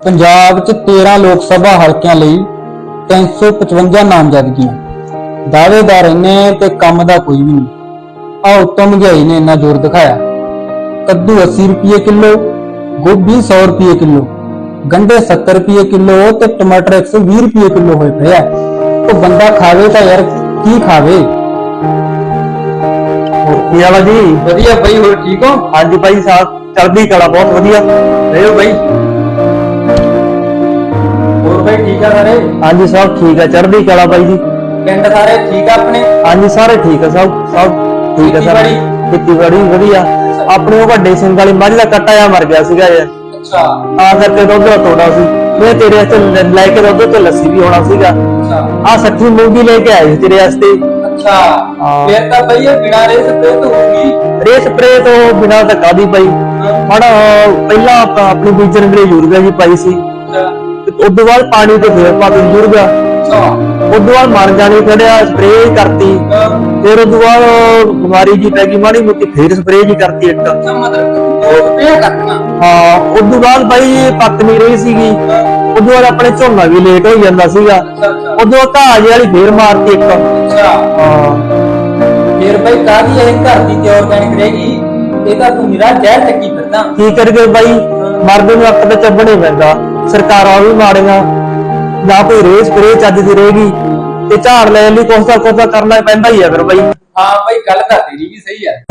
ਪੰਜਾਬ 'ਚ 13 ਲੋਕ ਸਭਾ ਹਲਕਿਆਂ ਲਈ 355 ਨਾਮਜ਼ਦਗੀਆਂ। ਦਾਅਵੇਦਾਰ ਇੰਨੇ ਤੇ ਕੰਮ ਦਾ ਕੋਈ ਵੀ ਨਹੀਂ। ਆ ਉੱਤੋਂ ਮਹਿੰਗਾਈ ਨੇ ਇੰਨਾ ਜ਼ੋਰ ਦਿਖਾਇਆ। ਕੱਦੂ 80 ਰੁਪਏ ਕਿਲੋ ਗੋਭੀ 100 ਰੁਪਏ ਕਿਲੋ ਗੰਡੇ 70 ਰੁਪਏ ਕਿਲੋ ਤੇ ਟਮਾਟਰ 120 ਰੁਪਏ ਕਿਲੋ ਹੋਏ ਪਏ ਆ। ਉਹ ਬੰਦਾ ਖਾਵੇ ਤਾਂ ਯਾਰ ਕੀ ਖਾਵੇ? ਕੀ ਹਾਲ ਆ ਜੀ? ਵਧੀਆ ਬਈ ਹੋਰ ਠੀਕ ਹੋ? ਹਾਂਜੀ ਭਾਈ ਸਾਹਿਬ ਚੜ੍ਹਦੀ ਕਲਾ ਬਹੁਤ ਵਧੀਆ। ਹੋਰ ਬਈ। ਠੀਕ ਆ ਸਾਰੇ? ਹਾਂਜੀ ਸਭ ਠੀਕ ਆ। ਚੜ੍ਹਦੀ ਕਲਾ ਬਾਈ ਜੀ। ਪਿੰਡ ਸਾਰੇ ਠੀਕ ਆ ਆਪਣੇ? ਹਾਂਜੀ ਸਾਰੇ ਠੀਕ ਆ ਸਭ ਸਭ ਠੀਕ ਆ ਸਰ ਖੇਤੀਬਾੜੀ? ਖੇਤੀਬਾੜੀ ਵਧੀਆ। ਆਪਣੇ ਉਹ ਵੱਡੇ ਸਿੰਘ ਵਾਲੀ ਮੱਝ ਦਾ ਕੱਟਾ ਆ ਮਰ ਗਿਆ ਸੀਗਾ ਯਾਰ ਅੱਛਾ। ਆ ਕਰਕੇ ਦੁੱਧ ਦਾ ਤੋੜਾ ਸੀ। ਮੈਂ ਤੇਰੇ ਵਾਸਤੇ ਲੈ- ਕੇ ਦੁੱਧ ਤੇ ਲੱਸੀ ਵੀ ਹੋਣਾ ਸੀਗਾ। ਅੱਛਾ। ਆ ਸੱਠੀ ਮੂੰਗੀ ਲੈ ਕੇ ਆਏ ਸੀ ਤੇਰੇ ਵਾਸਤੇ। ਅੱਛਾ। ਹਾਂ। ਫਿਰ ਤਾਂ ਬਈ ਇਹ ਬਿਨਾਂ ਰੇਸ ਤੇ ਤੋਂ ਹੋਊਗੀ ਰੇ ਸਪਰੇ ਤੋਂ ਬਿਨਾਂ ਤਾਂ ਕਾਦੀ ਪਾਈ ਮਾੜਾ ਪਹਿਲਾਂ ਆਪਾਂ ਆਪਣੀ ਬੀਜਣ ਦੇ ਯੂਰੀਆ ਜੀ ਪਾਈ ਸੀ। ਅੱਛਾ। ਤੋਂ ਬਾਅਦ ਪਾਣੀ ਤੇ ਫੇਰ ਪਾ ਦਿੰਦੇ ਉਸ ਤੋਂ ਬਾਅਦ ਮਰ ਜਾਣੀ ਖੜਿਆ ਸਪਰੇਅ ਕਰਤੀ। ਫਿਰ ਤੋਂ ਬਾਅਦ ਬਿਮਾਰੀ ਜੀ ਪੈ ਗਈ ਮਾੜੀ ਮੋਟੀ ਫੇਰ ਸਪਰੇਅ ਜੀ ਕਰਤੀ ਇੱਕ। ਹਾਂ ਤੋਂ ਬਾਅਦ ਬਾਈ ਨਹੀਂ ਰਹੀ ਸੀਗੀ। ਤੋਂ ਬਾਅਦ ਆਪਣੇ ਝੋਨਾ ਵੀ ਲੇਟ ਹੋ ਜਾਂਦਾ ਸੀਗਾ। ਬਾਅਦ ਘਾਹ ਜਿਹੀ ਵਾਲੀ ਫੇਰ ਮਾਰਤੀ ਇੱਕ। ਹਾਂ। ਫਿਰ ਬਈ ਕਾਦੀ ਇਹ ਘਰ ਦੀ ਤੇ ਆਰਗੈਨਿਕ ਰਹੇਗੀ ਇਹ ਤਾਂ ਤੂੰ ਮੇਰਾ ਜ਼ਹਿਰ ਚੱਕੀ ਫਿਰਦਾ। ਕੀ ਕਰੀਏ ਬਾਈ? ਮਰਦੇ ਨੂੰ ਅੱਖ ਤੇ ਚੱਬਣੇ ਪੈਂਦਾ। ਸਰਕਾਰਾਂ ਵੀ ਮਾੜੀਆਂ। ਨਾ ਕੋਈ ਰੇਸ ਸਪਰੇਅ ਚੱਜ ਦੀ ਰਹੇਗੀ ਤੇ ਝਾੜ ਲੈਣ ਲਈ ਕੁਛ ਤਾਂ ਕੁਛ ਤਾਂ ਕਰਨਾ ਪੈਂਦਾ ਹੀ ਆ ਫਿਰ ਬਾਈ। ਹਾਂ ਬਈ, ਗੱਲ ਤਾਂ ਤੇਰੀ ਵੀ ਸਹੀ ਹੈ